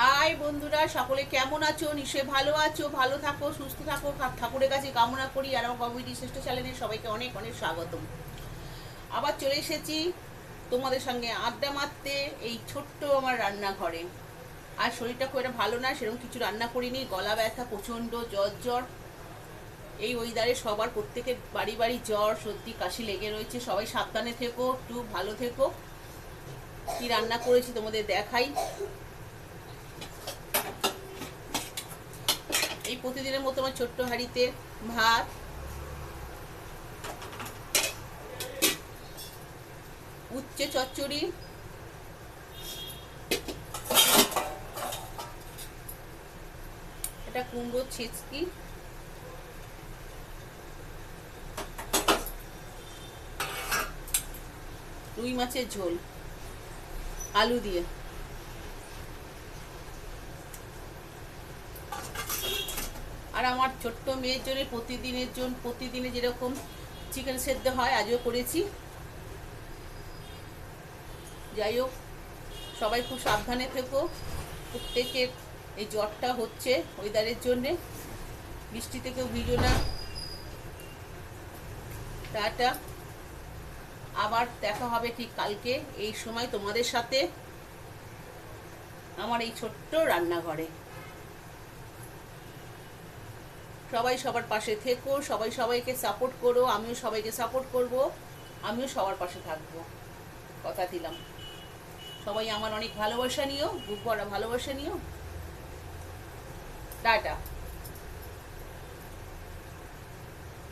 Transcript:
High বন্ধুরা, সকলে কেমন আছো? নিশ্চয়ই ভালো আছো, ভালো থাকো, সুস্থ থাকো ঠাকুরের কাছে কামনা করি, আর আমার কমিটি শ্রেষ্ঠ চ্যানেলে সবাইকে অনেক অনেক স্বাগতম। আবার চলে এসেছি তোমাদের সঙ্গে আড্ডা মারতে, এই ছোট্ট আমার রান্নাঘরে। আর শরীরটা খুব একটা ভালো না, সেরকম কিছু রান্না করিনি, গলা ব্যথা, প্রচণ্ড জ্বর জ্বর। এই ওয়েদারে সবার প্রত্যেকের বাড়ি বাড়ি জ্বর, সর্দি, কাশি লেগে রয়েছে, সবাই সাবধানে থেকো, একটু ভালো থেকো। কি রান্না করেছি তোমাদের দেখাই। এই প্রতিদিনের মতো আমার ছোট্ট হাঁড়িতে ভাত। উচ্চে চচ্চড়ি। এটা কুমড়ো ছেচকি। রুই মাছের ঝোল। আলু দিয়ে। আর আমার ছোট্ট মেয়ের জন্য, প্রতিদিনের জন্য, প্রতিদিনে যেরকম চিকেন সেদ্ধ হয়, আজও করেছি। যাই হোক, সবাই খুব সাবধানে থেকো। প্রত্যেকের এই জ্বরটা হচ্ছে ওয়েদারের জন্যে। বৃষ্টি থেকেও ভিজো না। টাটা। আবার দেখা হবে ঠিক কালকে এই সময় তোমাদের সাথে আমার এই ছোট্ট রান্নাঘরে। সবাই সবার পাশে থেকো, সবাই সবাইকে সাপোর্ট করো, আমিও সবাইকে সাপোর্ট করব, আমিও সবার পাশে থাকব। কথা দিলাম। সবাই আমার অনেক ভালোবাসা নিও, বুক ভরা ভালোবাসা নিও। টাটা।